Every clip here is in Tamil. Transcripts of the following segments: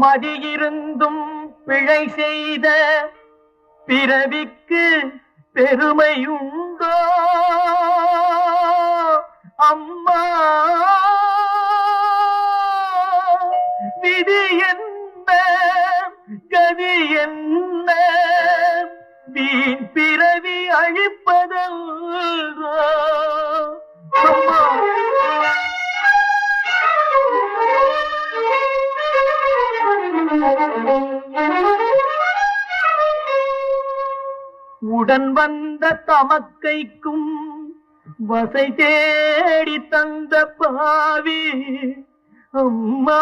மதியிருந்தும் பிழை செய்த பிறவிக்கு பெருமையுண்டோ? அம்மா விதி என்ன? கதி என்ன? வீண் பிறவி அழிப்பதல்றோ? அம்மா. உடன் வந்த தமக்கைக்கும் வசை தேடி தந்த பாவி அம்மா.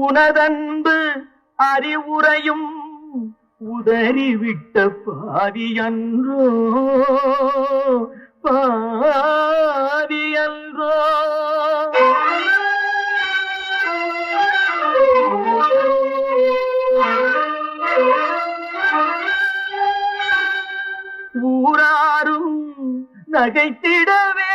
உனதன்பு அறிவுரையும் உதறிவிட்ட பாவி அன்றோ. பாவி அன்றோ. நகைத்திடவே.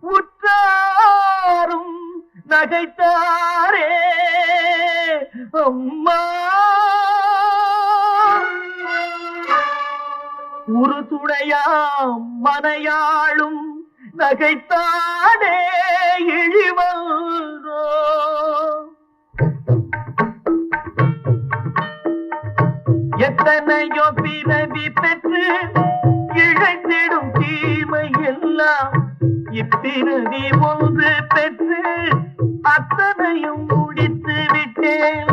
உற்றாரும் நகைத்தாரே. அம்மா. ஒரு துணையாம் மனையாளும் நகைத்தானே இழிவம் எத்தனையோ பிறவி பெற்று இழைத்திடும் தீமை எல்லாம் இப்பிறவி ஒன்று பெற்று அத்தனையும் முடித்து விட்டேன்.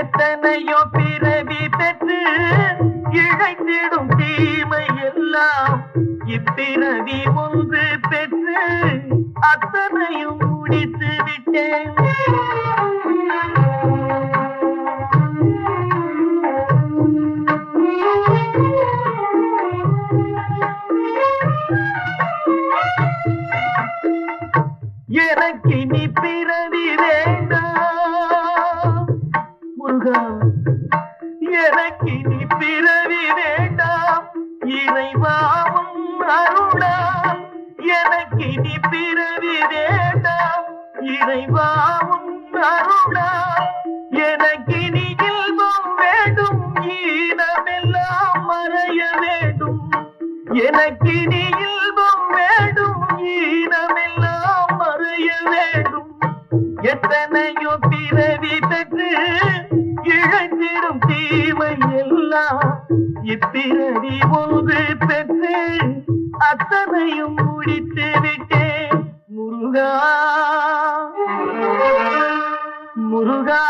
எத்தனையோ பிறவி பெற்று இழைத்திடும் தீமை எல்லாம் இப்பிறவி ஒன்று அத்தனையும் முடித்து விட்டேன். எனக்கு நீ பிறவி வேண்டாம். முருகா எனக்கு நீ பிறவி வேண்டாம். இறைவா எனக்கு பிறவி வேண்டா இறைவாவும் அருளாம் எனக்கு நீ இல்வம் வேண்டும். ஈனமெல்லாம் மறைய வேண்டும். எனக்கு நீ இல்வம் வேண்டும். ஈனமெல்லாம் மறைய வேண்டும். எத்தனையோ பிறவி பெற்று இழந்திடும் தீமை எல்லாம் இப்பிறவி ஒன்று பெற்று அத்தனையும் முடித்து விட்டேன் முருகா. முருகா.